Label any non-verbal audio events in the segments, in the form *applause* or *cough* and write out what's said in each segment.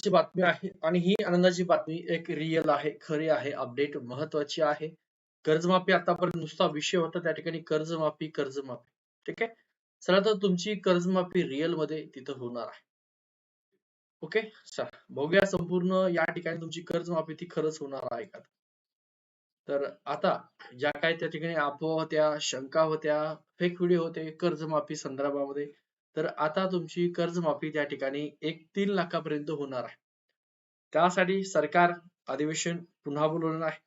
आनंदाची बातमी आहे आणि ही आनंदाची बातमी एक रिअल आहे खरी आहे अपडेट महत्वाची आहे. कर्जमाफी आतापर्यंत नुसता विषय होता त्या ठिकाणी कर्जमाफी कर्जमाफी. ठीक आहे? चला तर तुमची कर्जमाफी रिअलमध्ये तिथं होणार आहे. ओके चला बघूया संपूर्ण या ठिकाणी तुमची कर्जमाफी ती खरंच होणार आहे का? तर आता ज्या काही त्या ठिकाणी अफवा होत्या शंका होत्या फेक व्हिडिओ होते कर्जमाफी संदर्भामध्ये तर आता तुमची कर्जमाफी त्या ठिकाणी एक तीन लाखापर्यंत होणार आहे. त्यासाठी सरकार अधिवेशन पुन्हा बोलवणार आहे.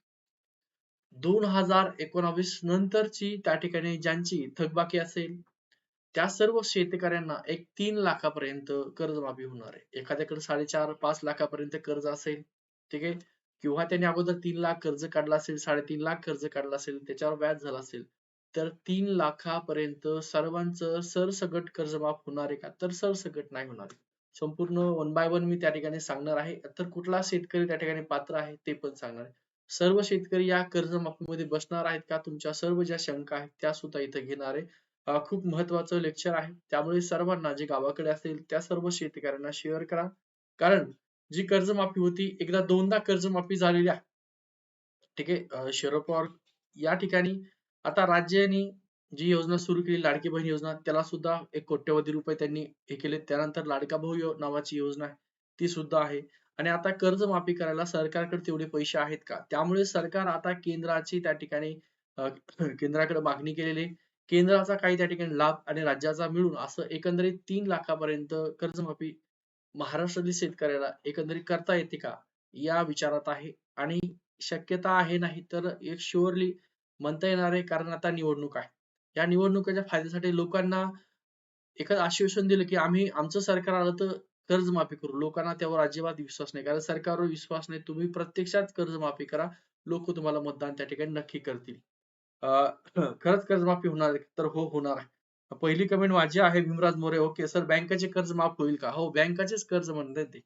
दोन हजार एकोणावीस नंतरची त्या ठिकाणी ज्यांची थकबाकी असेल त्या सर्व शेतकऱ्यांना एक तीन लाखापर्यंत कर्जमाफी होणार आहे. एखाद्याकडे साडेचार पाच लाखापर्यंत कर्ज असेल ठीक आहे? किंवा त्यांनी अगोदर तीन लाख कर्ज काढला असेल साडेतीन लाख कर्ज काढला असेल त्याच्यावर व्याज झाला असेल तर तीन लाखापर्यंत सर्वांचं सरसगट कर्ज माफ होणार आहे का? तर सरसगट नाही होणार संपूर्ण वन बाय वन मी त्या ठिकाणी सांगणार आहे. तर कुठला शेतकरी त्या ठिकाणी पात्र आहे ते पण सांगणार आहे. सर्व शेतकरी या कर्जमाफीमध्ये बसणार आहेत का? तुमच्या सर्व ज्या शंका आहेत त्या सुद्धा इथे घेणार आहे. खूप महत्वाचं लेक्चर आहे. त्यामुळे सर्वांना जे गावाकडे असेल त्या सर्व शेतकऱ्यांना शेअर करा. कारण जी कर्जमाफी होती एकदा दोनदा कर्जमाफी झालेली आहे. ठीक आहे? शरद पवार या ठिकाणी आता राज्याने जी योजना सुरू केली लाडकी बहीण योजना त्याला सुद्धा एक कोट्यवधी रुपये त्यांनी हे केले. त्यानंतर लाडका भाऊ नावाची योजना आहे ती सुद्धा आहे. आणि आता कर्ज माफी करायला सरकारकडे तेवढे पैसे आहेत का? त्यामुळे सरकार आता केंद्राची त्या ठिकाणी *clears throat* केंद्राकडे मागणी केलेली केंद्राचा काही त्या ठिकाणी लाभ आणि राज्याचा मिळून असं एकंदरीत तीन लाखापर्यंत कर्जमाफी महाराष्ट्रातील शेतकऱ्याला एकंदरीत करता येते का? या विचारात आहे. आणि शक्यता आहे नाही तर एक शुअरली म्हणता येणार आहे कारण आता निवडणूक आहे. या निवडणुकीच्या फायद्यासाठी लोकांना एखादं आश्वासन दिलं की आम्ही आमचं सरकार आलं तर कर्जमाफी करू. लोकांना त्यावर अजिबात विश्वास नाही. कारण सरकारवर विश्वास नाही. तुम्ही प्रत्यक्षात कर्जमाफी करा. लोक तुम्हाला मतदान त्या ठिकाणी नक्की करतील. *clears throat* खरंच कर्जमाफी होणार तर हो होणार आहे. पहिली कमेंट माझी आहे भीमराज मोरे. ओके सर बँकेचे कर्ज माफ होईल का? हो बँकाचेच कर्ज म्हणतात ते.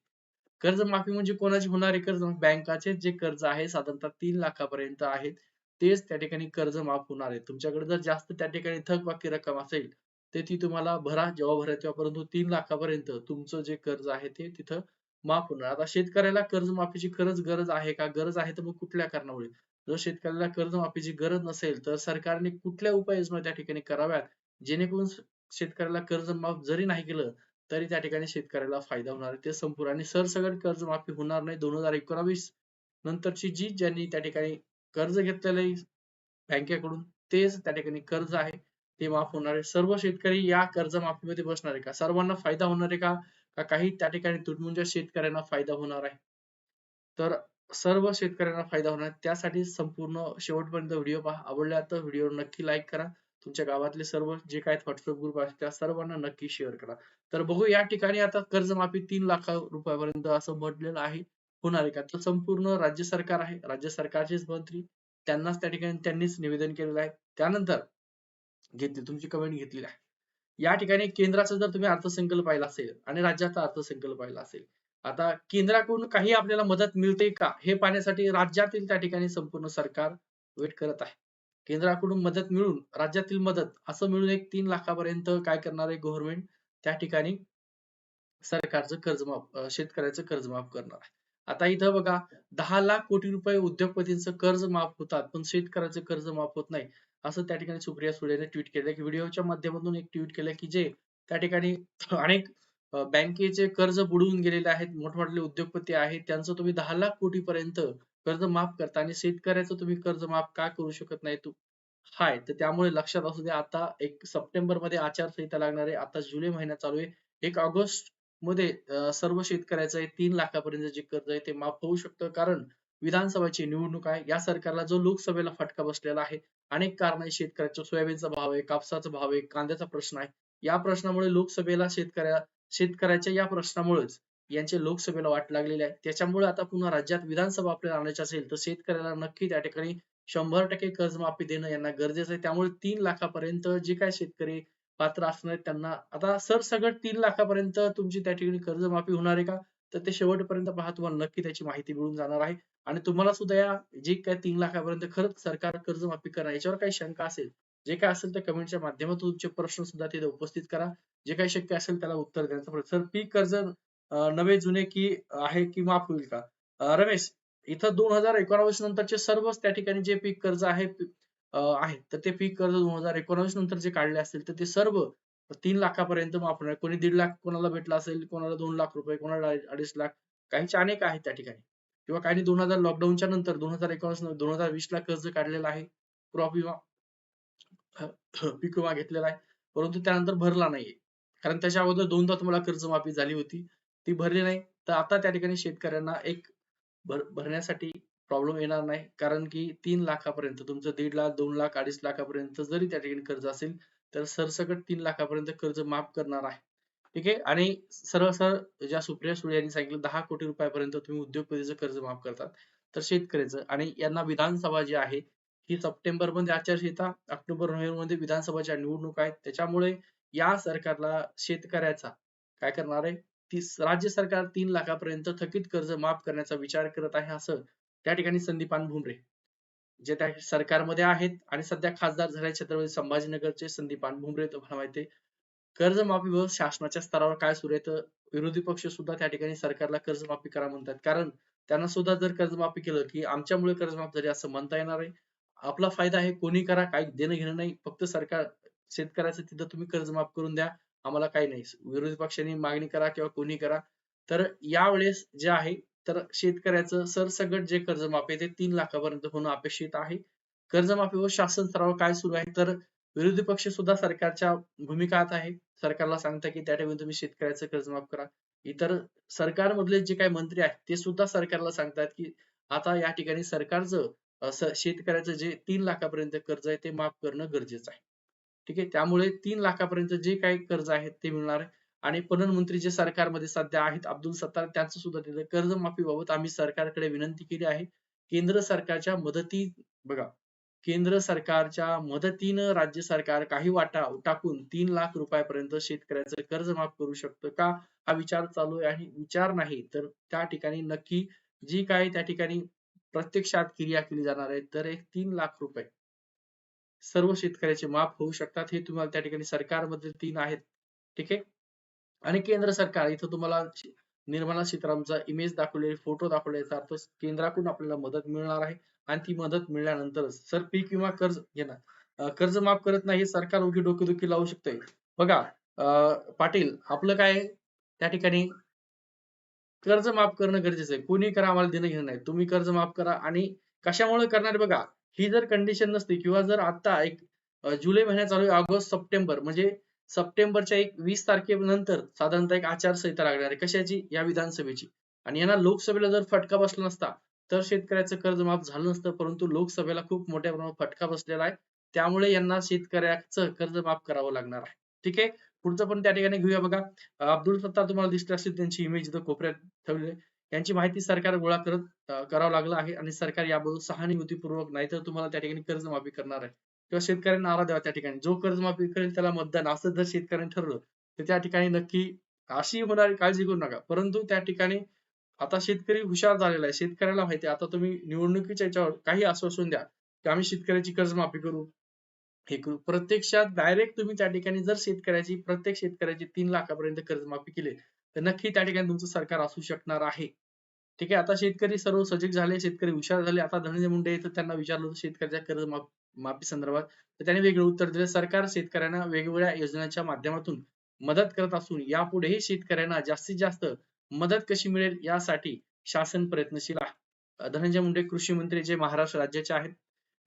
कर्जमाफी म्हणजे कोणाची होणारे कर्ज? बँकाचे जे कर्ज आहे साधारणतः तीन लाखापर्यंत आहेत. तेच त्या ठिकाणी कर्ज माफ होणार आहे. तुमच्याकडे जर जास्त त्या ठिकाणी थकबाकी रक्कम असेल तर ती तुम्हाला भरा जेव्हा भरा तेव्हा परंतु तीन लाखापर्यंत तुमचं जे कर्ज आहे ते तिथं माफ होणार. आता शेतकऱ्याला कर्जमाफीची खरंच गरज आहे का? गरज आहे तर मग कुठल्या कारणामुळे? जर शेतकऱ्याला कर्जमाफीची गरज नसेल तर सरकारने कुठल्या उपाययोजना त्या ठिकाणी कराव्यात? जेणेकरून शेतकऱ्याला कर्ज माफ जरी नाही केलं तरी त्या ठिकाणी शेतकऱ्याला फायदा होणार आहे. ते संपूर्ण आणि सरसगट कर्जमाफी होणार नाही. दोन हजार एकोणावीस नंतरची जी ज्यांनी त्या ठिकाणी कर्ज घेतलेलंही बँकेकडून तेच त्या ठिकाणी कर्ज आहे ते माफ होणार आहे. सर्व शेतकरी या कर्जमाफीमध्ये बसणार आहे का? सर्वांना फायदा होणार आहे का? का काही त्या ठिकाणी तुटमुंजा शेतकऱ्यांना फायदा होणार आहे? तर सर्व शेतकऱ्यांना फायदा होणार त्यासाठी संपूर्ण शेवटपर्यंत व्हिडिओ पहा. आवडला तर व्हिडिओ नक्की लाईक करा. तुमच्या गावातले सर्व जे काही व्हॉट्सअप ग्रुप आहेत त्या सर्वांना नक्की शेअर करा. तर बघू या ठिकाणी आता कर्जमाफी तीन लाख रुपयापर्यंत असं म्हटलेलं आहे. होणार आहे का? तर संपूर्ण राज्य सरकार आहे. राज्य सरकारचेच मंत्री त्यांनाच त्या ठिकाणी त्यांनीच निवेदन केलेलं आहे. त्यानंतर घेतली तुमची कमेंट घेतली आहे. या ठिकाणी केंद्राचा जर तुम्ही अर्थसंकल्प पाहिला असेल आणि राज्याचा अर्थसंकल्प पाहिला असेल आता केंद्राकडून काही आपल्याला मदत मिळते का? हे पाहण्यासाठी राज्यातील त्या ठिकाणी संपूर्ण सरकार वेट करत आहे. केंद्राकडून मदत मिळून राज्यातील मदत असं मिळून एक तीन लाखापर्यंत काय करणार आहे गव्हर्नमेंट त्या ठिकाणी सरकारचं कर्जमाफ शेतकऱ्याचं कर्जमाफ करणार आहे. आता इथं बघा दहा लाख कोटी रुपये उद्योगपतींचं कर्ज माफ होतात पण शेतकऱ्याचं कर्ज माफ होत नाही. असं त्या ठिकाणी सुप्रिया सुळेने ट्विट केलं की व्हिडिओच्या माध्यमातून एक ट्विट केलं की जे त्या ठिकाणी अनेक बँकेचे कर्ज बुडवून गेलेले आहेत मोठमोठे उद्योगपती आहेत त्यांचं तुम्ही दहा लाख कोटी पर्यंत कर्ज माफ करता आणि शेतकऱ्याचं तुम्ही कर्ज माफ का करू शकत नाही तू? हाय तर त्यामुळे लक्षात असू द्या आता एक सप्टेंबरमध्ये आचारसंहिता लागणार आहे आता जुलै महिना चालू आहे. एक ऑगस्ट मध्ये सर्व शेतकऱ्याचं तीन लाखापर्यंत जे कर्ज आहे ते माफ होऊ शकतं. कारण विधानसभाची निवडणूक आहे. या सरकारला जो लोकसभेला फटका बसलेला आहे अनेक कारण आहे. शेतकऱ्याचा सोयाबीनचा भाव आहे कापसाचा भाव आहे कांद्याचा प्रश्न आहे. या प्रश्नामुळे लोकसभेला शेतकऱ्या शेतकऱ्याच्या या प्रश्नामुळेच यांचे लोकसभेला वाट लागलेली आहे. त्याच्यामुळे आता पुन्हा राज्यात विधानसभा आपल्याला आणायची असेल तर शेतकऱ्याला नक्की त्या ठिकाणी शंभर टक्के कर्जमाफी देणं यांना गरजेचं आहे. त्यामुळे तीन लाखापर्यंत जे काय शेतकरी पात्र असणार त्यांना. आता सरसगट तीन लाखापर्यंत तुमची त्या ठिकाणी कर्जमाफी होणार आहे का? तर ते शेवटपर्यंत पहा तुम्हाला नक्की त्याची माहिती मिळून जाणार आहे. आणि तुम्हाला सुद्धा या जे काय तीन लाखापर्यंत खरंच सरकार कर्जमाफी करणार याच्यावर काही शंका असेल जे काय असेल ते कमेंटच्या माध्यमातून तुमचे प्रश्न सुद्धा तिथे उपस्थित करा. जे काही शक्य असेल त्याला उत्तर देण्याचा प्रयत्न सर पीक कर्ज नवे जुने की आहे की माफ होईल का? रमेश इथं दोन हजार एकोणावीस नंतरचे सर्वच त्या ठिकाणी जे पीक कर्ज आहे आहेत आहे. तर ते पीक कर्ज दोन हजार एकोणावीस नंतर जे काढले असतील तर ते सर्व तीन लाखापर्यंत माफ होणार. कोणी दीड लाख कोणाला भेटला असेल कोणाला दोन लाख रुपये कोणाला अडीच लाख काहीचे अनेक आहेत त्या ठिकाणी. किंवा काही दोन हजार लॉकडाऊनच्या नंतर दोन हजार एकोणीस दोन हजार वीस ला कर्ज काढलेलं आहे. क्रॉप विमा पीक विमा घेतलेला आहे. परंतु त्यानंतर भरला नाहीये. कारण त्याच्या अगोदर दोनदा तुम्हाला कर्जमाफी झाली होती. ती भरली नाही. तर आता त्या ठिकाणी शेतकऱ्यांना एक भर भरण्यासाठी प्रॉब्लेम येणार नाही. कारण की तीन लाखापर्यंत तुमचं दीड लाख दोन लाख अडीच लाखापर्यंत जरी त्या ठिकाणी कर्ज असेल तर सरसकट तीन लाखापर्यंत कर्ज माफ करणार आहे. ठीक आहे? आणि सरळ सरळ ज्या सुप्रिया सुळे यांनी सांगितलं दहा कोटी रुपयापर्यंत तुम्ही उद्योगपतीचं कर्ज माफ करतात. तर शेतकऱ्याचं आणि यांना विधानसभा जी आहे ही सप्टेंबरमध्ये आचारसंहिता ऑक्टोबर नोव्हेंबरमध्ये विधानसभाच्या निवडणूक आहेत. त्याच्यामुळे या सरकारला शेतकऱ्याचा काय करणार आहे? ती राज्य सरकार तीन लाखापर्यंत थकीत कर्ज माफ करण्याचा विचार करत आहे असं त्या ठिकाणी संदीपान भुमरे जे त्या सरकारमध्ये आहेत आणि सध्या खासदार झाले छत्रपती संभाजीनगरचे संदीपान भुमरे तुम्हाला माहिती कर्जमाफी व शासनाच्या स्तरावर काय सुरू आहे तर विरोधी पक्ष सुद्धा त्या ठिकाणी सरकारला कर्जमाफी करा म्हणतात. कारण त्यांना सुद्धा जर कर्जमाफी केलं की आमच्यामुळे कर्जमाफ झाली असं म्हणता येणार आहे. आपला फायदा आहे कोणी करा काही देणं घेणं नाही. फक्त सरकार शेतकऱ्याचं तिथं तुम्ही कर्ज माफ करून द्या आम्हाला काही नाही. विरोधी पक्षांनी मागणी करा किंवा कोणी करा. तर यावेळेस जे आहे तर शेतकऱ्याचं सरसगट जे कर्जमाफी ते तीन लाखापर्यंत होणं अपेक्षित आहे. कर्जमाफी व शासन स्तरावर काय सुरू आहे? तर विरोधी पक्ष सुद्धा सरकारच्या भूमिकात आहे. सरकारला सांगता की त्या ठिकाणी तुम्ही शेतकऱ्याचं कर्ज माफ करा. इतर सरकारमधले जे काही मंत्री आहेत ते सुद्धा सरकारला सांगतात की आता या ठिकाणी सरकारचं शेतकऱ्याचं जे तीन लाखापर्यंत कर्ज आहे ते माफ करणं गरजेचं आहे. ठीक आहे? त्यामुळे तीन लाखापर्यंत जे काही कर्ज आहे ते मिळणार आहे. आणि प्रधानमंत्री जे सरकारमध्ये सध्या आहेत अब्दुल सत्तार त्यांचं सुद्धा तिथे कर्जमाफीबाबत आम्ही सरकारकडे विनंती केली आहे. केंद्र सरकारच्या मदती बघा केंद्र सरकारच्या मदतीनं राज्य सरकार काही वाटा टाकून तीन लाख रुपयापर्यंत शेतकऱ्याचं कर्ज माफ करू शकतं का? हा विचार चालू आहे आणि विचार नाही तर त्या ठिकाणी नक्की जी काही त्या ठिकाणी प्रत्यक्षात क्रिया केली जाणार आहे तर एक तीन लाख रुपये सर्व शेतकऱ्याचे माफ होऊ शकतात हे तुम्हाला त्या ठिकाणी सरकारमध्ये तीन आहेत. ठीक आहे? आणि केंद्र सरकार इथं तुम्हाला निर्मला सीतारामचा इमेज दाखवलेले फोटो दाखवले अर्थ केंद्राकडून आपल्याला मदत मिळणार आहे. आणि ती मदत मिळाल्यानंतरच सर पीक विमा कर्ज घेणार. कर्ज माफ करत नाही सरकार उगी डोकेदुखी लावू शकते बघा पाटील आपलं काय त्या ठिकाणी कर्ज माफ करणं गरजेचं आहे. कोणी करा आम्हाला देणं घेणं नाही. तुम्ही कर्ज माफ करा आणि कशामुळे करणार बघा ही जर कंडिशन नसती किंवा जर आता एक जुलै महिन्यात चालू ऑगस्ट सप्टेंबर म्हणजे सप्टेंबरच्या एक वीस तारखेनंतर साधारणतः एक आचारसंहिता लागणार आहे. कशाची? या विधानसभेची. आणि यांना लोकसभेला जर फटका बसला नसता तर शेतकऱ्याचं कर्ज माफ झालं नसतं परंतु लोकसभेला खूप मोठ्या प्रमाणात फटका बसलेला आहे. त्यामुळे यांना शेतकऱ्याचं कर्ज माफ करावं लागणार आहे. ठीक आहे? पुढचं पण त्या ठिकाणी घेऊया बघा. अब्दुल सत्तार तुम्हाला दिसले असतील त्यांची इमेज इथं कोपऱ्यात ठेवलेली यांची माहिती सरकार गोळा करत करावं लागलं आहे आणि सरकार याबद्दल सहानुभूतीपूर्वक नाही तर तुम्हाला त्या ठिकाणी कर्जमाफी करणार आहे. किंवा शेतकऱ्यांना नारा द्यावा त्या ठिकाणी. जो कर्जमाफी करेल त्याला मतदान असं जर शेतकऱ्यांनी ठरलं तर त्या ठिकाणी नक्की अशी होणारी काळजी करू नका. परंतु त्या ठिकाणी आता शेतकरी हुशार झालेला आहे. शेतकऱ्याला माहिती आता तुम्ही निवडणुकीच्या याच्यावर काही आश्वासन द्या की आम्ही शेतकऱ्याची कर्जमाफी करू हे करू. प्रत्यक्षात डायरेक्ट तुम्ही त्या ठिकाणी जर शेतकऱ्याची प्रत्येक शेतकऱ्याची तीन लाखापर्यंत कर्जमाफी केली तर नक्की त्या ठिकाणी तुमचं सरकार असू शकणार आहे. ठीक आहे? आता शेतकरी सर्व सजग झाले शेतकरी हुशार झाले. आता धनंजय मुंडे येतं त्यांना विचारलं शेतकऱ्याच्या कर्ज माफी संदर्भात तर त्यांनी वेगळं उत्तर दिले. सरकार शेतकऱ्यांना वेगवेगळ्या योजनांच्या माध्यमातून मदत करत असून यापुढेही शेतकऱ्यांना जास्तीत जास्त मदत कशी मिळेल यासाठी शासन प्रयत्नशील आहे. धनंजय मुंडे कृषी मंत्री जे महाराष्ट्र राज्याचे आहेत.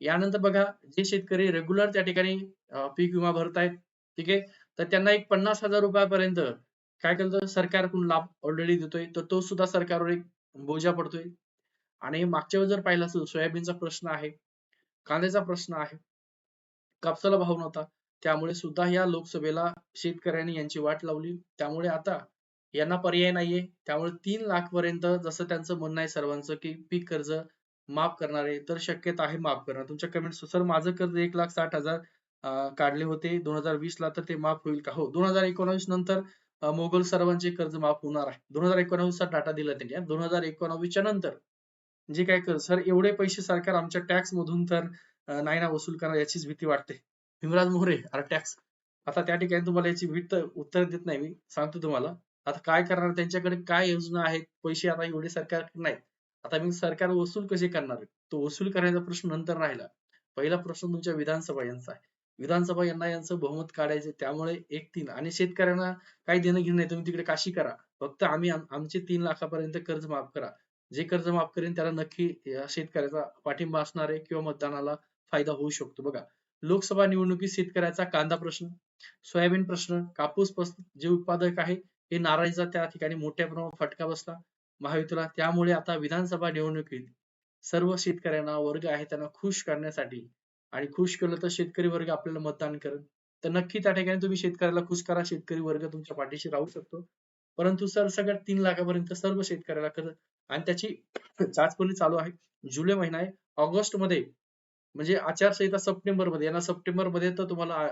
यानंतर बघा जे शेतकरी रेग्युलर त्या ठिकाणी पीक विमा भरत आहेत ठीक आहे? तर त्यांना एक पन्नास हजार रुपयापर्यंत काय करतो सरकारकडून लाभ ऑलरेडी देतोय. तर तो सुद्धा सरकारवर एक बोजा पडतोय. आणि मागच्या वेळेस जर पाहिलं असेल सोयाबीनचा प्रश्न आहे. कांद्याचा प्रश्न आहे. कापसाला भाव नव्हता. त्यामुळे सुद्धा या लोकसभेला शेतकऱ्यांनी यांची वाट लावली. त्यामुळे आता यांना पर्याय नाहीये. त्यामुळे तीन लाख पर्यंत जसं त्यांचं म्हणणं आहे सर्वांचं की पीक कर्ज माफ करणार आहे तर शक्यता आहे माफ करणार तुमच्या कमेंट सर माझं कर्ज एक लाख साठ हजार काढले होते. दोन हजार वीस ला तर ते माफ होईल का? हो दोन हजार एकोणावीस नंतर मोगल सर्वांचे कर्ज माफ होणार आहे. दोन हजार एकोणावीस चा डाटा दिला त्यांनी. दोन हजार एकोणावीसच्या नंतर जे काय कर सर एवढे पैसे सरकार आमच्या टॅक्स मधून तर नाही ना वसूल करणार याचीच भीती वाटते. हिमराज मोहरे अरे टॅक्स आता त्या ठिकाणी तुम्हाला याची भीत उत्तर देत नाही मी सांगतो तुम्हाला. आता काय करणार त्यांच्याकडे काय योजना आहेत पैसे आता एवढे सरकार नाहीत आता मी सरकार वसूल कसे करणार तो वसूल करायचा प्रश्न नंतर राहिला. पहिला प्रश्न तुमच्या विधानसभा यांचा आहे. विधानसभा यांना यांचं बहुमत काढायचे त्यामुळे एक तीन. आणि शेतकऱ्यांना काही देणं घेणं नाही तुम्ही तिकडे काशी करा. फक्त आम्ही आमचे तीन लाखापर्यंत कर्ज माफ करा. जे कर्ज माफ करेन त्याला नक्की शेतकऱ्याचा पाठिंबा असणार आहे किंवा मतदानाला फायदा होऊ शकतो. बघा लोकसभा निवडणुकीत शेतकऱ्याचा कांदा प्रश्न सोयाबीन प्रश्न कापूस जे उत्पादक आहे हे नाराजीचा त्या ठिकाणी मोठ्या प्रमाणात फटका बसला. महायुतीला त्यामुळे आता विधानसभा निवडणुकीत सर्व शेतकऱ्यांना वर्ग आहे त्यांना खुश करण्यासाठी आणि खुश केलं तर शेतकरी वर्ग आपल्याला मतदान करेल. तर नक्की त्या ठिकाणी तुम्ही शेतकऱ्याला खुश करा शेतकरी वर्ग तुमच्या पाठीशी राहू शकतो. परंतु सर सगळ्यात तीन लाखापर्यंत सर्व शेतकऱ्याला आणि त्याची चाचपणी चालू आहे. जुलै महिना आहे. ऑगस्टमध्ये म्हणजे आचारसंहिता सप्टेंबरमध्ये यांना सप्टेंबरमध्ये तर तुम्हाला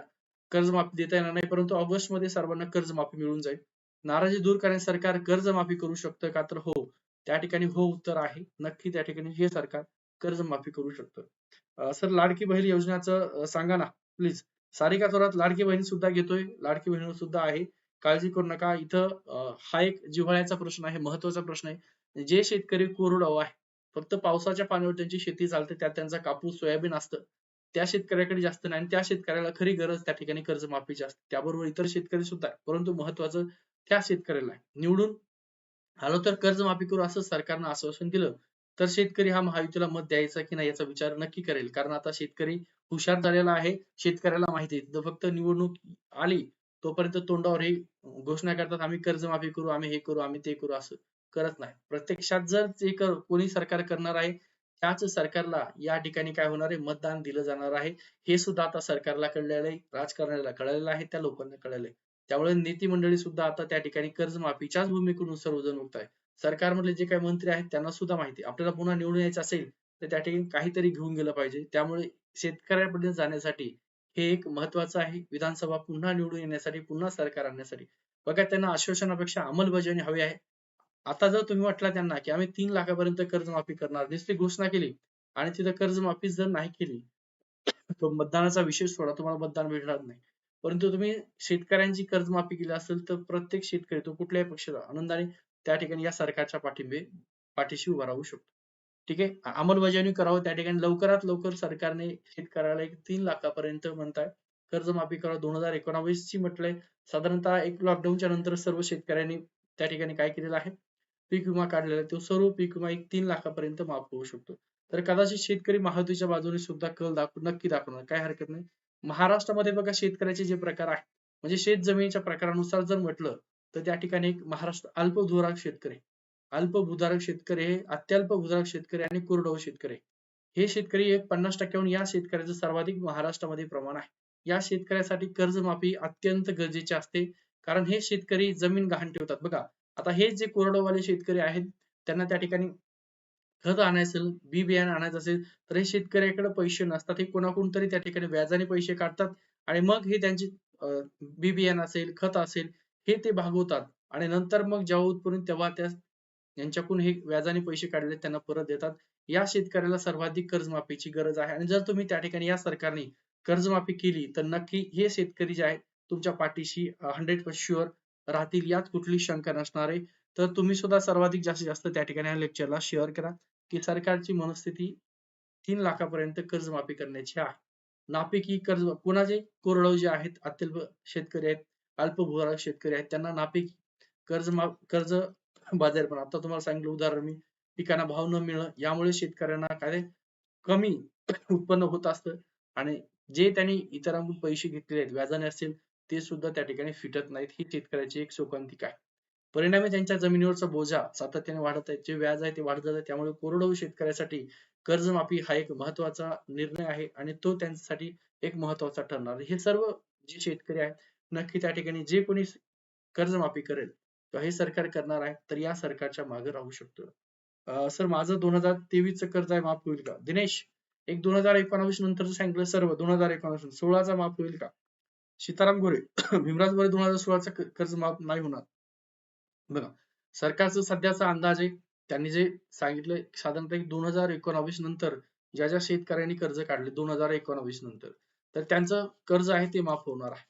कर्जमाफी देता येणार नाही परंतु ऑगस्टमध्ये सर्वांना कर्जमाफी मिळून जाईल. नाराजी दूर करण्यास सरकार कर्जमाफी करू शकतं का तर हो. त्या ठिकाणी हो उत्तर आहे. नक्की त्या ठिकाणी हे सरकार कर्जमाफी करू शकतं. सर लाडकी बहीण योजनेचं सांगा ना प्लीज. सारिका थोरात लाडकी बहीण सुद्धा घेतोय. लाडकी बहीण सुद्धा आहे. काळजी करू नका. इथं हा एक जिव्हाळ्याचा प्रश्न आहे महत्त्वाचा प्रश्न आहे. जे शेतकरी कोरडवाहू आहे फक्त पावसाच्या पाण्यावर त्यांची शेती चालते त्यात त्यांचा कापूस सोयाबीन असतं. त्या शेतकऱ्याकडे जास्त नाही आणि त्या शेतकऱ्याला खरी गरज त्या ठिकाणी कर्जमाफीची असते त्याबरोबर इतर शेतकरी सुद्धा परंतु महत्वाचं त्या शेतकऱ्याला निवडून आलो तर कर्जमाफी करू असं सरकारनं आश्वासन दिलं तर शेतकरी हा महायुतीला मत द्यायचा की नाही याचा विचार नक्की करेल. कारण आता शेतकरी हुशार झालेला आहे शेतकऱ्याला माहिती आहे. फक्त निवडणूक आली तोपर्यंत तोंडावर हे घोषणा करतात आम्ही कर्जमाफी करू आम्ही हे करू आम्ही ते करू असं. करत नाही. प्रत्यक्षात जर ते कोणी सरकार करणार आहे त्याच सरकारला या ठिकाणी काय होणार आहे? मतदान दिलं जाणार आहे. हे सुद्धा आता सरकारला कळलेलं आहे. राजकारणाला कळलेलं आहे. त्या लोकांना कळलेलं आहे. त्यामुळे नीती मंडळी सुद्धा आता त्या ठिकाणी कर्जमाफीच्याच भूमिकेतून सर्वजण उठत आहे सरकारमधले जे काही मंत्री आहेत त्यांना सुद्धा माहिती आपल्याला पुन्हा निवडून यायचं असेल तर त्या ठिकाणी काहीतरी घेऊन गेलं पाहिजे. त्यामुळे शेतकऱ्यापर्यंत जाण्यासाठी हे एक महत्वाचं आहे. विधानसभा पुन्हा निवडून येण्यासाठी पुन्हा सरकार आणण्यासाठी. बघा त्यांना आश्वासनापेक्षा अंमलबजावणी हवी आहे. आता जर तुम्ही म्हटला त्यांना की आम्ही तीन लाखापर्यंत कर्जमाफी करणार नुसती घोषणा केली आणि तिथं कर्जमाफी जर नाही केली तर मतदानाचा विशेष सोडा तुम्हाला मतदान भेटणार नाही. परंतु तुम्ही शेतकऱ्यांची कर्जमाफी केली असेल तर प्रत्येक शेतकरी तो कुठल्याही पक्षाला आनंदाने त्या ठिकाणी या सरकारच्या पाठिंबे पाठीशी उभा राहू शकतो. ठीक आहे? अंमलबजावणी करावं त्या ठिकाणी. लवकरात लवकर सरकारने शेतकऱ्याला एक तीन लाखापर्यंत म्हणताय कर्जमाफी करावं दोन हजार एकोणावीस ची म्हटलंय. साधारणतः एक लॉकडाऊनच्या नंतर सर्व शेतकऱ्यांनी त्या ठिकाणी काय केलेलं आहे? पीक विमा काढलेला तो सर्व पीक विमा एक तीन लाखापर्यंत माफ होऊ शकतो. तर कदाचित शेतकरी महायुतीच्या बाजूने सुद्धा कल दाखवू नक्की दाखवणार काय हरकत नाही. महाराष्ट्रामध्ये बघा शेतकऱ्याचे जे प्रकार आहेत म्हणजे शेत जमिनीच्या प्रकारानुसार जर म्हटलं तर त्या ठिकाणी एक महाराष्ट्र अल्पभूधारक शेतकरी अल्पभूधारक शेतकरी हे अत्यल्प भूधारक शेतकरी आणि कोरडवाहू शेतकरी हे शेतकरी एक पन्नास टक्क्याहून या शेतकऱ्याचं सर्वाधिक महाराष्ट्रामध्ये प्रमाण आहे. या शेतकऱ्यासाठी कर्जमाफी अत्यंत गरजेचे असते. कारण हे शेतकरी जमीन गहाण ठेवतात. बघा आता हे जे कोरडवाले शेतकरी आहेत त्यांना त्या ठिकाणी खत आणायचं बी बियाणं आणायचं असेल तर हे शेतकऱ्याकडे पैसे नसतात. हे कोणाकडून तरी त्या ठिकाणी व्याजाने पैसे काढतात आणि मग हे त्यांची बी बियाणं असेल खत असेल हे ते भागवतात आणि नंतर मग जेव्हा उत्पन्न तेव्हा त्या यांच्याकडून हे व्याजाने पैसे काढले त्यांना परत देतात. या शेतकऱ्याला सर्वाधिक कर्जमाफीची गरज आहे आणि जर तुम्ही त्या ठिकाणी या सरकारने कर्जमाफी केली तर नक्की हे शेतकरी जे आहेत तुमच्या पाठीशी हंड्रेड शुअर राहतील यात कुठली शंका नसणार आहे. तर तुम्ही सुद्धा सर्वाधिक जास्तीत जास्त त्या ठिकाणी या लेक्चरला शेअर करा की सरकारची मनस्थिती तीन लाखापर्यंत कर्जमाफी करण्याची आहे. नापिकी कर्ज कोणाचे? कोरडव जे आहेत अत्यल्प शेतकरी आहेत अल्पभूधारक शेतकरी आहेत त्यांना नापिक कर्ज कर्ज बाजार पण. आता तुम्हाला सांगितलं उदाहरण मी पिकांना भाव न मिळणं यामुळे शेतकऱ्यांना काय कमी उत्पन्न होत असतं. आणि जे त्यांनी इतरांकडून पैसे घेतलेले आहेत व्याजाने असतील ते सुद्धा त्या ठिकाणी फिटत नाहीत. ही शेतकऱ्याची एक शोकांतिका आहे. परिणामी त्यांच्या जमिनीवरचा बोजा सातत्याने वाढत आहे. जे व्याज आहे ते वाढत जात आहे. त्यामुळे कोरडवाहू शेतकऱ्यासाठी कर्जमाफी हा एक महत्त्वाचा निर्णय आहे आणि तो त्यांच्यासाठी एक महत्त्वाचा ठरणार हे सर्व जे शेतकरी आहेत नक्की त्या ठिकाणी जे कोणी कर्जमाफी करेल हे सरकार करणार आहे तर या सरकारच्या मागे राहू शकतो. सर माझं दोन हजार तेवीस कर्ज आहे माफ होईल का? दिनेश एक दोन हजार एकोणावीस नंतर सांगितलं सर्व दोन हजार एकोणावीस सोळाचा माफ होईल का? सीताराम गोरे *clears throat* भीमराज गोरे दोन हजार सोळाचा कर्ज माफ नाही होणार. बघा सरकारचं सध्याचा अंदाज आहे त्यांनी जे सांगितलं साधारणतः दोन हजार एकोणावीस नंतर ज्या ज्या शेतकऱ्यांनी कर्ज काढले दोन हजार एकोणावीस नंतर तर त्यांचं कर्ज आहे ते माफ होणार आहे.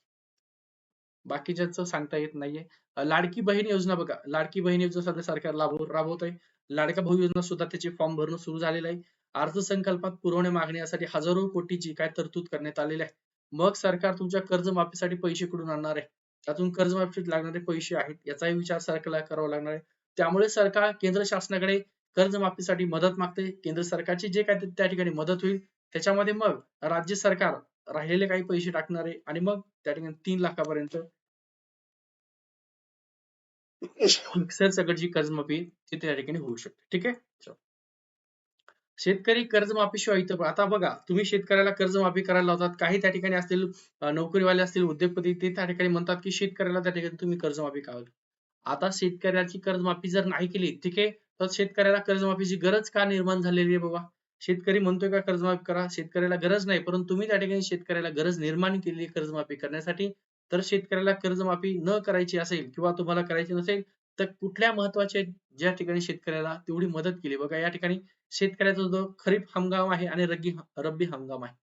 बाकीच्याच सांगता येत नाहीये. लाडकी बहीण योजना बघा लाडकी बहीण योजना सध्या सरकार राबवत आहे लाडका भाऊ योजना सुद्धा त्याचे फॉर्म भरणं सुरू झालेलं आहे. अर्थसंकल्पात पुरवण्या मागण्यासाठी हजारो कोटीची काय तरतूद करण्यात आलेली आहे. मग सरकार तुमच्या कर्जमाफीसाठी पैसे कुठून आणणार आहे? त्यातून कर्जमाफीत लागणारे पैसे आहेत याचाही विचार सरकारला करावा लागणार आहे. त्यामुळे सरकार केंद्र शासनाकडे कर्जमाफीसाठी मदत मागते. केंद्र सरकारची जे काय त्या ठिकाणी मदत होईल त्याच्यामध्ये मग राज्य सरकार राहिलेले काही पैसे टाकणार आहे आणि मग त्या ठिकाणी तीन लाखापर्यंत सरसकटची कर्जमाफी ती त्या ठिकाणी होऊ शकते. ठीक आहे. शेतकरी कर्जमाफी शिवाय आता बघा तुम्ही शेतकऱ्याला कर्जमाफी करायला लावतात. काही त्या ठिकाणी असतील नोकरीवाले असतील उद्योगपती ते त्या ठिकाणी म्हणतात की शेतकऱ्याला त्या ठिकाणी तुम्ही कर्जमाफी का आता शेतकऱ्याची कर्जमाफी जर नाही केली ठीक आहे? तर शेतकऱ्याला कर्जमाफीची गरज का निर्माण झालेली आहे बाबा? शेतकरी म्हणतोय का कर्जमाफी करा? शेतकऱ्याला गरज नाही परंतु तुम्ही त्या ठिकाणी शेतकऱ्याला गरज निर्माण केली कर्जमाफी करण्यासाठी. तर शेतकऱ्याला कर्जमाफी न करायची असेल किंवा तुम्हाला करायची नसेल तर कुठल्या महत्त्वाच्या ज्या ठिकाणी शेतकऱ्याला तेवढी मदत केली बघा या ठिकाणी शेतकऱ्याचा जो खरीप हंगाम आहे आणि रब्बी रब्बी हंगाम आहे.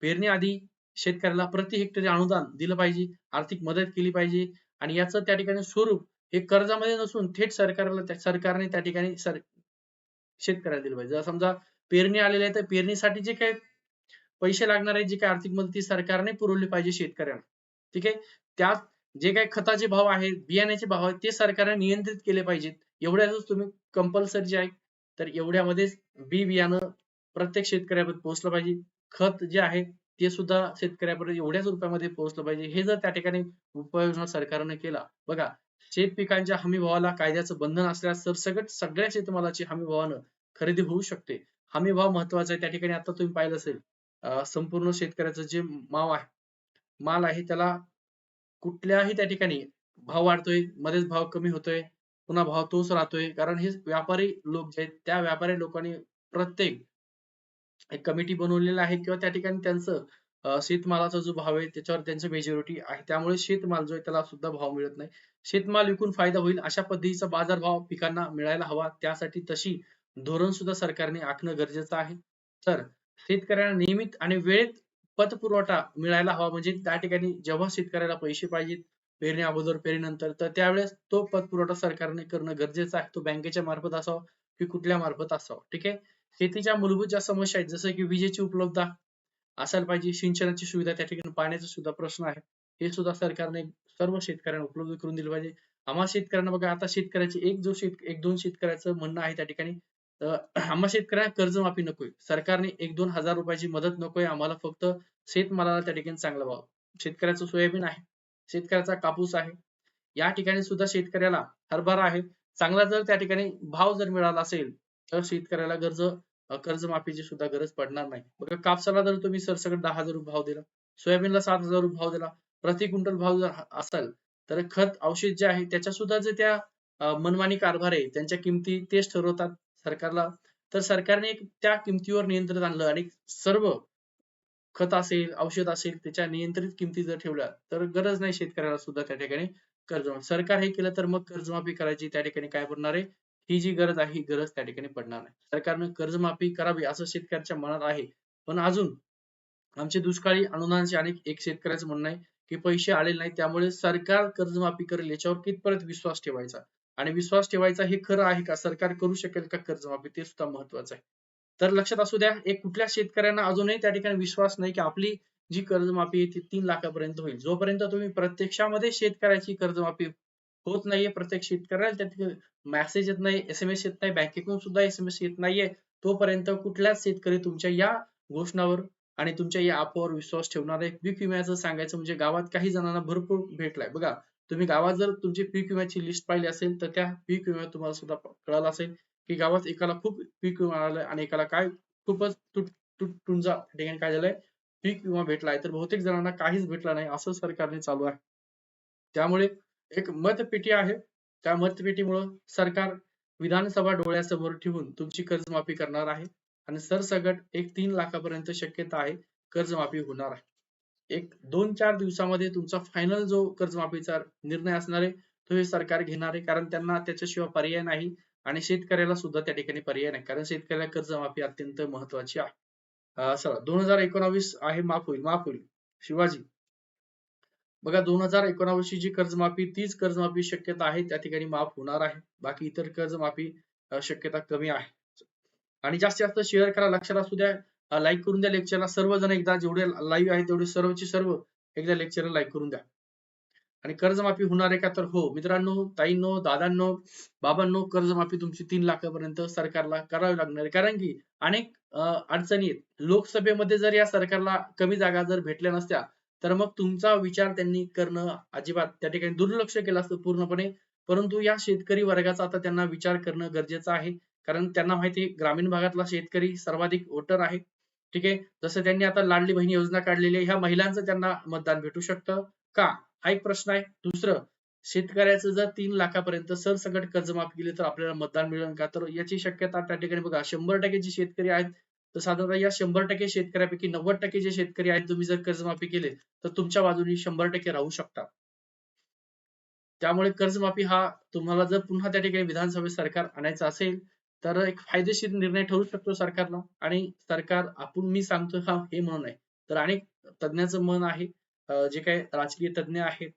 पेरणी आधी शेतकऱ्याला प्रति हेक्टरी अनुदान दिलं पाहिजे आर्थिक मदत केली पाहिजे आणि याचं त्या ठिकाणी स्वरूप हे कर्जामध्ये नसून थेट सरकारला त्या- सरकारने त्या ठिकाणी सर शेतकऱ्याला दिलं पाहिजे. जर समजा पेरणी आलेली आहे तर पेरणीसाठी जे काही पैसे लागणार आहे जे काही आर्थिक मदत ती सरकारने पुरवली पाहिजे शेतकऱ्यांना. ठीक आहे? त्यात जे काही खताचे भाव आहेत बियाण्याचे भाव आहेत ते सरकारने नियंत्रित केले पाहिजेत. एवढ्याच तुम्ही कंपल्सरी जे आहे तर एवढ्यामध्येच बी बियाणं प्रत्येक शेतकऱ्यापर्यंत पोहोचलं पाहिजे. खत जे आहे ते सुद्धा शेतकऱ्यापर्यंत एवढ्याच रुपयामध्ये पोहोचलं पाहिजे. हे जर त्या ठिकाणी उपाययोजना सरकारने केला. बघा शेत पिकांच्या हमी भावाला कायद्याचं बंधन असल्यास सरसकट सगळ्या शेतमालाची हमी भावानं खरेदी होऊ शकते. हमी भाव महत्त्वाचा आहे. त्या ठिकाणी आता तुम्ही पाहिलं असेल संपूर्ण शेतकऱ्याचं जे माव आहे माल आहे त्याला कुठल्याही त्या ठिकाणी भाव वाढतोय मध्येच भाव कमी होतोय. पुन्हा भाव तोच राहतोय. कारण हे व्यापारी लोक जे आहेत त्या व्यापारी लोकांनी प्रत्येक एक कमिटी बनवलेली आहे किंवा त्या ठिकाणी त्यांचं शेतमालाचा जो भाव आहे त्याच्यावर त्यांचं मेजॉरिटी आहे. त्यामुळे शेतमाल जो आहे त्याला सुद्धा भाव मिळत नाही. शेतमाल विकून फायदा होईल अशा पद्धतीचा बाजारभाव पिकांना मिळायला हवा. त्यासाठी तशी धोरण सुद्धा सरकारने आखणं गरजेचं आहे. तर शेतकऱ्यांना नियमित आणि वेळेत पतपुरवठा मिळायला हवा. म्हणजे त्या ठिकाणी जेव्हा शेतकऱ्याला पैसे पाहिजेत पेरणी अगोदर पेरणीनंतर तर त्यावेळेस तो पतपुरवठा सरकारने करणं गरजेचं आहे. तो बँकेच्या मार्फत असावा की कुठल्या मार्फत असावा. ठीक आहे? शेतीच्या मूलभूत ज्या समस्या आहेत जसं की विजेची उपलब्धता असायला पाहिजे सिंचनाची सुविधा त्या ठिकाणी पाण्याचा सुद्धा प्रश्न आहे. हे सुद्धा सरकारने सर्व शेतकऱ्यांना उपलब्ध करून दिलं पाहिजे. आम्हा शेतकऱ्यांना बघा आता शेतकऱ्याचे एक जो शेत एक दोन शेतकऱ्याचं म्हणणं आहे त्या ठिकाणी आम्हा शेतकऱ्यांना कर्जमाफी नकोय. सरकारने एक दोन हजार रुपयाची मदत नकोय. आम्हाला फक्त शेतमालाला त्या ठिकाणी चांगला भाव शेतकऱ्याचं सोयाबीन आहे. शेतकऱ्याचा कापूस आहे. या ठिकाणी सुद्धा शेतकऱ्याला हरभरा आहे. चांगला जर त्या ठिकाणी भाव जर मिळाला असेल तर शेतकऱ्याला गरज कर्जमाफीची सुद्धा गरज पडणार नाही. बघा कापसाला जर तुम्ही सरसकट दहा हजार रुपये भाव दिला सोयाबीनला सात हजार रुपये भाव दिला प्रति क्विंटल भाव जर असेल तर खत औषध जे आहे त्याच्या सुद्धा जे त्या मनमानी कारभार आहे त्यांच्या किमती तेच ठरवतात सरकारला. तर सरकारने त्या किमतीवर नियंत्रण आणलं आणि सर्व खत असेल औषध असेल त्याच्या नियंत्रित किमती जर ठेवल्या तर गरज नाही शेतकऱ्याला सुद्धा त्या ठिकाणी कर्जमाफी सरकार हे केलं तर मग कर्जमाफी करायची त्या ठिकाणी काय पडणार आहे? ही जी गरज आहे ही गरज त्या ठिकाणी पडणार नाही. सरकारनं कर्जमाफी करावी असं शेतकऱ्याच्या मनात आहे. पण अजून आमचे दुष्काळी अनुदानचे अनेक एक शेतकऱ्याचं म्हणणं आहे की पैसे आलेले नाही त्यामुळे सरकार कर्जमाफी करेल याच्यावर कितपर्यंत विश्वास ठेवायचा? आणि विश्वास ठेवायचा हे खरं आहे का? सरकार करू शकेल का कर्जमाफी? ते सुद्धा महत्वाचं आहे. तर लक्षात असू द्या एक कुठल्या शेतकऱ्यांना अजूनही त्या ठिकाणी विश्वास नाही की आपली जी कर्जमाफी आहे ती तीन लाखापर्यंत होईल. जोपर्यंत तुम्ही प्रत्यक्षामध्ये शेतकऱ्याची कर्जमाफी होत नाहीये प्रत्येक शेतकऱ्याला त्या ठिकाणी मेसेज येत नाही एसएमएस येत नाही बँकेकडून सुद्धा एसएमएस येत नाहीये तोपर्यंत कुठलाच शेतकरी तुमच्या या घोषणावर आणि तुमच्या या ॲपवर विश्वास ठेवणार आहे पीक विम्याचं सांगायचं म्हणजे गावात काही जणांना भरपूर भेटलाय बघा तुम्ही गावात जर तुमची पीक विम्याची लिस्ट पाहिली असेल तर त्या पीक विम्यात तुम्हाला सुद्धा कळालं असेल. की गावात एकाला खूप पीक विमा आलाय आणि एकाला काय खूपच तुट ठिकाणी काय झालंय? पीक विमा भेटलाय. तर बहुतेक जणांना काहीच भेटला नाही असं सरकारने चालू आहे. त्यामुळे एक मतपेटी आहे. त्या मतपेटीमुळे सरकार विधानसभा डोळ्यासमोर ठेवून तुमची कर्जमाफी करणार आहे आणि सरसगट एक तीन लाखापर्यंत शक्यता आहे कर्जमाफी होणार आहे. एक दोन चार दिवसामध्ये तुमचा फायनल जो कर्जमाफीचा निर्णय असणार आहे तो हे सरकार घेणार आहे. कारण त्यांना त्याच्याशिवाय पर्याय नाही. आणि शेतकऱ्याला सुद्धा त्या ठिकाणी पर्याय नाही. कारण शेतकऱ्याला कर्जमाफी अत्यंत महत्वाची आहे. सर चला दोन हजार एकोणावीस आहे माफ होईल माफ होईल. शिवाजी बघा दोन हजार एकोणावीसची जी कर्जमाफी तीच कर्जमाफी शक्यता आहे त्या ठिकाणी माफ होणार आहे. बाकी इतर कर्जमाफी शक्यता कमी आहे. आणि जास्तीत जास्त शेअर करा लक्षात असू द्या. लाईक करून द्या लेक्चरला सर्वजण एकदा जेवढे लाईव्ह आहे तेवढे सर्वचे सर्व एकदा लेक्चरला लाईक करून द्या. आणि कर्जमाफी होणार आहे का तर हो. मित्रांनो ताईंनो दादांनो बाबांनो कर्जमाफी तुमची तीन लाखापर्यंत सरकारला करावी लागणार आहे. कारण की अनेक अडचणी आहेत. लोकसभेमध्ये जर या सरकारला कमी जागा जर भेटल्या नसत्या तर मग तुमचा विचार त्यांनी करणं अजिबात त्या ठिकाणी दुर्लक्ष केलं असतं पूर्णपणे. परंतु या शेतकरी वर्गाचा आता त्यांना विचार करणं गरजेचं आहे. कारण त्यांना माहिती आहे ग्रामीण भागातला शेतकरी सर्वाधिक वोटर आहे. ठीक आहे? जसं त्यांनी आता लाडली बहीण योजना काढलेली आहे ह्या महिलांचं त्यांना मतदान भेटू शकतं का? हा एक प्रश्न आहे. दुसरं शेतकऱ्याचं जर तीन लाखापर्यंत सरसकट कर्जमाफी केली तर आपल्याला मतदान मिळेल का? तर याची शक्यता त्या ठिकाणी बघा. शंभर टक्के जे शेतकरी आहेत. तर साधारणतः या शंभर टक्के शेतकऱ्यापैकी नव्वद टक्के जे शेतकरी आहेत. तुम्ही जर कर्जमाफी केले तर तुमच्या बाजूने शंभर टक्के राहू शकता त्यामुळे कर्जमाफी हा तुम्हाला जर पुन्हा त्या ठिकाणी विधानसभेत सरकार आणायचं असेल तर एक फायदेशीर निर्णय ठरू शकतो सरकारला आणि सरकार आपण मी सांगतो हा हे म्हणून आहे. तर अनेक तज्ञाचं मन आहे. जे काही राजकीय तज्ञ आहेत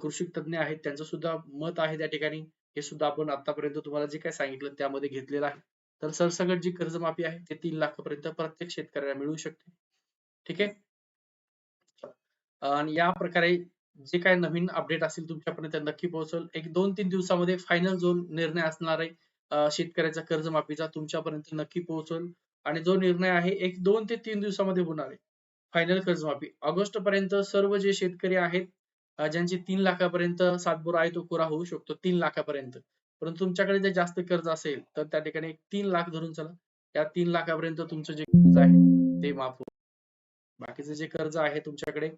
कृषी तज्ञ आहेत त्यांचं सुद्धा मत आहे त्या ठिकाणी. हे सुद्धा आपण आतापर्यंत तुम्हाला जे काही सांगितलं त्यामध्ये घेतलेलं आहे. तर सरसकट जी कर्जमाफी आहे ते तीन लाखापर्यंत प्रत्येक शेतकऱ्याला मिळू शकते. ठीक आहे? आणि या प्रकारे जे काही नवीन अपडेट असेल तुमच्यापर्यंत नक्की पोहोचल. एक दोन तीन दिवसामध्ये फायनल जो निर्णय असणार आहे शेतकऱ्याचा कर्जमाफीचा तुमच्यापर्यंत नक्की पोहोचल. आणि जो निर्णय आहे एक दोन ते तीन दिवसामध्ये होणार आहे. फायनल कर्जमाफी ऑगस्ट पर्यंत सर्व जे शेतकरी आहेत ज्यांचे ज्यांची तीन लाखापर्यंत सातबारा आहे तो कुरा होऊ शकतो तीन लाखापर्यंत. परंतु तुमच्याकडे जर जास्त कर्ज असेल तर त्या ठिकाणी तीन लाख धरून चला. त्या तीन लाखापर्यंत तुमचं जे कर्ज आहे ते माफ हो बाकीचं जे कर्ज आहे तुमच्याकडे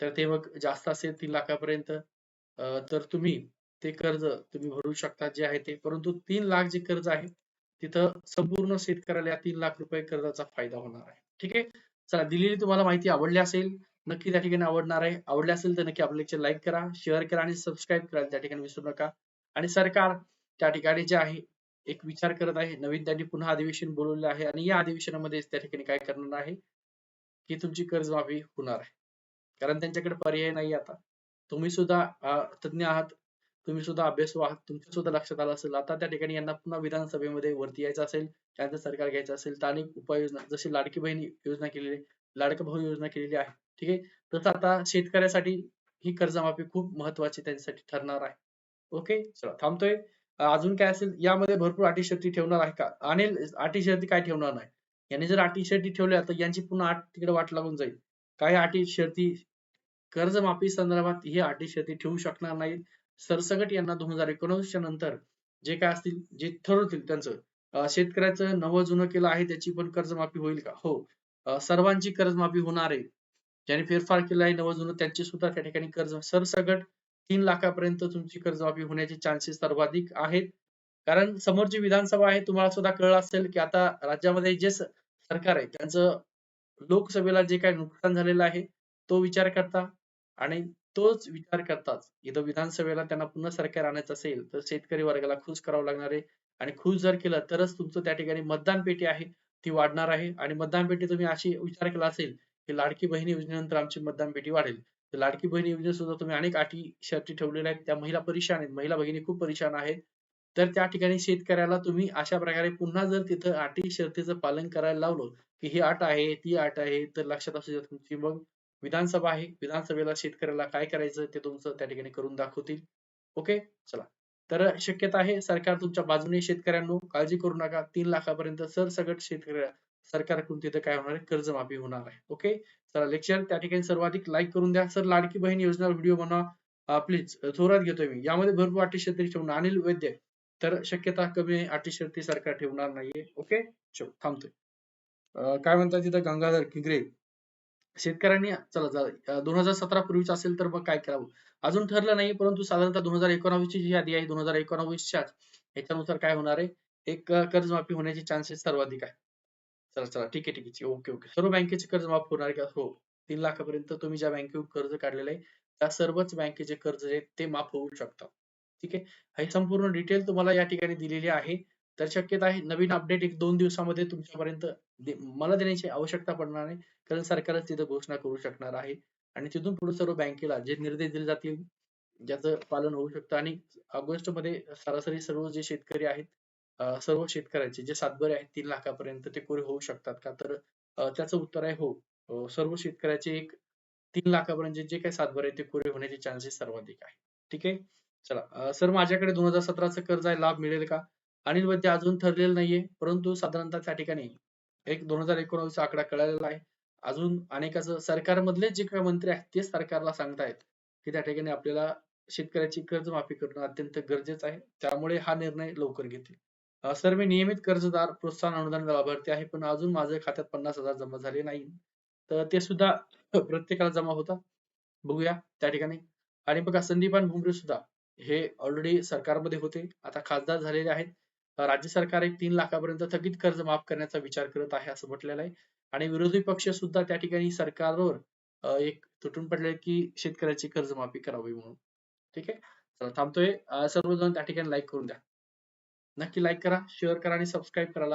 तर ते मग जास्त असेल तीन लाखापर्यंत अं, तर तुम्ही ते कर्ज तुम्ही भरू शकता जे आहे ते. परंतु तीन लाख जे कर्ज आहे तिथं संपूर्ण शेतकऱ्याला या तीन लाख रुपये कर्जाचा फायदा होणार आहे. ठीक आहे? चला दिलेली तुम्हाला माहिती आवडली असेल नक्की त्या ठिकाणी आवडणार आहे. आवडली असेल तर नक्की आपल्या लेक्चर लाईक करा शेअर करा आणि सबस्क्राईब करा त्या ठिकाणी विसरू नका. आणि सरकार त्या ठिकाणी जे आहे एक विचार करत आहे नवीन त्यांनी पुन्हा अधिवेशन बोलवलं आहे आणि या अधिवेशनामध्ये त्या ठिकाणी काय करणार आहे की तुमची कर्जमाफी होणार आहे. कारण त्यांच्याकडे पर्याय नाही आता. तुम्ही सुद्धा तज्ञ आहात तुम्ही सुद्धा अभ्यासू आहात तुमच्या सुद्धा लक्षात आलं असेल. आता त्या ठिकाणी यांना पुन्हा विधानसभेमध्ये वरती यायचं असेल त्यांचं सरकार घ्यायचं असेल अनेक उपाययोजना जशी लाडकी बहीण योजना केलेली लाडका भाऊ योजना केलेली आहे ठीक आहे? तसं आता शेतकऱ्यासाठी ही कर्जमाफी खूप महत्वाची त्यांच्यासाठी ठरणार आहे. ओके? चला. थांबतोय. अजून काय असेल? यामध्ये भरपूर अटी शर्ती ठेवणार आहे का? आणि अटी शर्ती काय ठेवणार नाही? यांनी जर अटी शर्ती ठेवल्या तर यांची पुन्हा आठ तिकडे वाट लागून जाईल. काही अटी शर्ती कर्जमाफी संदर्भात ही अटी शर्ती ठेवू शकणार नाहीत. सरसकट यांना दोन हजार एकोणवीसच्या नंतर जे काय असतील जे ठरवतील त्यांचं शेतकऱ्याचं नवं जुनं केलं आहे त्याची पण कर्जमाफी होईल का? हो. सर्वांची कर्जमाफी होणार आहे. ज्यांनी फेरफार केला आहे नवं जुनं त्यांची सुद्धा त्या ठिकाणी कर्ज सरसकट तीन लाखापर्यंत तुमची कर्जमाफी होण्याचे चान्सेस सर्वाधिक आहेत. कारण समोरची विधानसभा आहे तुम्हाला सुद्धा कळलं असेल की आता राज्यामध्ये जे सरकार आहे त्यांचं लोकसभेला जे काही नुकसान झालेलं आहे तो विचार करता आणि तोच विचार करताच इथं विधानसभेला त्यांना पुन्हा सरकार आणायचं असेल तर शेतकरी वर्गाला खुश करावं लागणार आहे. आणि खुश जर केलं तरच तुमचं त्या ठिकाणी मतदान पेटी आहे ती वाढणार आहे. आणि मतदान पेटी तुम्ही अशी विचार केला असेल की लाडकी बहिणी योजनेनंतर आमची मतदान पेटी वाढेल. तर लाडकी बहिणी योजनेत सुद्धा तुम्ही अनेक अटी शर्ती ठेवलेल्या आहेत. त्या महिला परेशान आहेत. महिला भगिनी खूप परेशान आहेत. तर त्या ठिकाणी शेतकऱ्याला तुम्ही अशा प्रकारे पुन्हा जर तिथं अटी शर्तीचं पालन करायला लावलं की ही अट आहे ती अट आहे तर लक्षात असू द्या तुमची. मग विधानसभा आहे. विधानसभेला शेतकऱ्याला काय करायचं ते तुमचं त्या ठिकाणी करून दाखवतील. ओके चला. तर शक्यता आहे सरकार तुमच्या बाजूने शेतकऱ्यांनो काळजी करू नका. तीन लाखापर्यंत सरसकट शेतकऱ्या सरकारकडून तिथं काय होणार आहे? कर्जमाफी होणार आहे. ओके चला लेक्चर त्या ठिकाणी सर्वाधिक लाईक करून द्या. सर लाडकी बहीण योजना व्हिडिओ बनवा. प्लीज थोरात घेतोय मी. यामध्ये भरपूर अटी तरी ठेवून अनिल वैद्य. तर शक्यता कमी आहे अटी सरकार ठेवणार नाहीये. ओके चल थांबतोय. काय म्हणतात तिथं? गंगाधर किगरे. शेतकऱ्यांनी चला दोन हजार सतरा पूर्वीच असेल तर मग काय करावं? अजून ठरलं नाही परंतु साधारणतः दोन हजार एकोणावीस ची जी यादी आहे दोन हजार एकोणावीसच्या याच्यानुसार काय होणार आहे? एक कर्जमाफी होण्याचे चान्सेस सर्वाधिक आहे चला चला ठीक आहे ठीक आहे ओके ओके. सर्व बँकेचे कर्ज माफ होणार का? हो. तीन लाखापर्यंत तुम्ही ज्या बँकेवर कर्ज काढलेलं आहे त्या सर्वच बँकेचे कर्ज जे आहेत ते माफ होऊ शकतात. ठीक आहे? हे संपूर्ण डिटेल तुम्हाला या ठिकाणी दिलेली आहे. तर शक्यता आहे नवीन अपडेट एक दोन दिवसामध्ये तुमच्यापर्यंत मला देण्याची आवश्यकता पडणार नाही. कारण सरकारच तिथं घोषणा करू शकणार आहे. आणि तिथून पुढे सर्व बँकेला जे निर्देश दिले जातील ज्याचं पालन होऊ शकतं. आणि ऑगस्टमध्ये सरासरी सर्व जे शेतकरी आहेत सर्व शेतकऱ्यांचे जे सातबारे आहेत तीन लाखापर्यंत ते पुरे होऊ शकतात का? तर त्याचं उत्तर आहे हो. सर्व शेतकऱ्याचे एक तीन लाखापर्यंत जे काही सातबारे आहेत ते पुरे होण्याचे चान्सेस सर्वाधिक आहे ठीक आहे? चला सर माझ्याकडे दोन हजार सतराचं कर्ज आहे लाभ मिळेल का? अनिल वैद्य अजून ठरलेलं नाहीये परंतु साधारणतः त्या ठिकाणी एक दोन हजार एकोणावीस आकडा कळालेला आहे. अजून अनेकाचं सरकारमधले जे काही मंत्री आहेत ते सरकारला सांगतायत की त्या ठिकाणी आपल्याला शेतकऱ्याची कर्जमाफी करणं अत्यंत गरजेचं आहे. त्यामुळे हा निर्णय लवकर घेतील. सर मी नियमित कर्जदार प्रोत्साहन अनुदान लाभार्थी आहे पण अजून माझ्या खात्यात पन्नास हजार जमा झाले नाही. तर ते सुद्धा प्रत्येकाला जमा होतात. बघूया त्या ठिकाणी. आणि बघा संदीपान भुमरे सुद्धा हे ऑलरेडी सरकारमध्ये होते. आता खासदार झालेले आहेत. राज्य सरकार एक तीन लाखापर्यंत थकीत कर्ज माफ करण्याचा विचार करत आहे असं म्हटलेलं आहे. आणि विरोधी पक्ष सुद्धा त्या ठिकाणी सरकारवर एक तुटून पडले की शेतकऱ्याची कर्जमाफी करावी म्हणून. ठीक आहे? चला थांबतोय. सर्वजण त्या ठिकाणी लाईक करून द्या. नक्की लाईक करा शेअर करा आणि सबस्क्राईब करायला